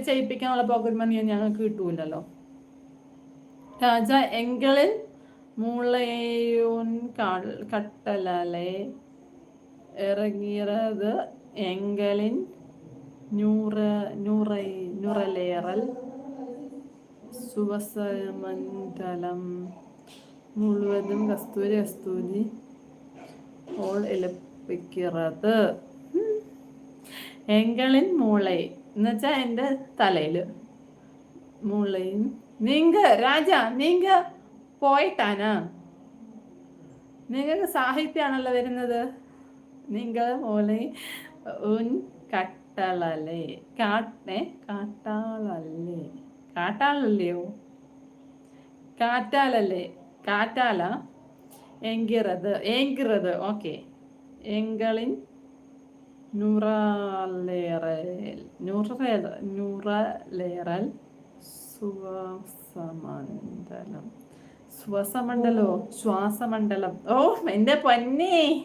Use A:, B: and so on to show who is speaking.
A: ചെയ്യിപ്പിക്കാനുള്ള pocket money ഞങ്ങൾക്ക് കിട്ടൂലല്ലോ. രാജ എങ്കളിൽ മൂളയൂൻ കട്ടലലെ ഇറങ്ങിയത് എങ്കലിൻ നൂറ നൂറൈ നുറലേറൽ സുവസമണ്ഡലം മുഴുവതും കസ്തൂരി കസ്തൂരി ഓൾ എളുപ്പിക്കുന്നത് എങ്കളിൻ മൂളை എന്നുവെച്ചാ എന്റെ തലയിൽ മുള്ളയിൽ നീങ്ക രാജ നീങ്ക പോയിട്ടാനാ? നിങ്ങൾക്ക് സാഹിത്യമാണല്ലോ വരുന്നത്. നിങ്ങൾ മോളെ ഉൻ കട്ടളല്ലേ? കാട്ടേ കാട്ടാളല്ലേ? കാട്ടാളല്ലയോ? കാറ്റാലല്ലേ കാറ്റാല എങ്കിറത് എങ്കിറത് ഓക്കെ. എങ്കളിൻ നുറലേറൽ നുറൽ നുറലേറൽ ശ്വാസമണ്ഡലം. ശ്വാസമണ്ഡലോ? ശ്വാസമണ്ഡലം. ഓ എന്റെ പൊന്നേ.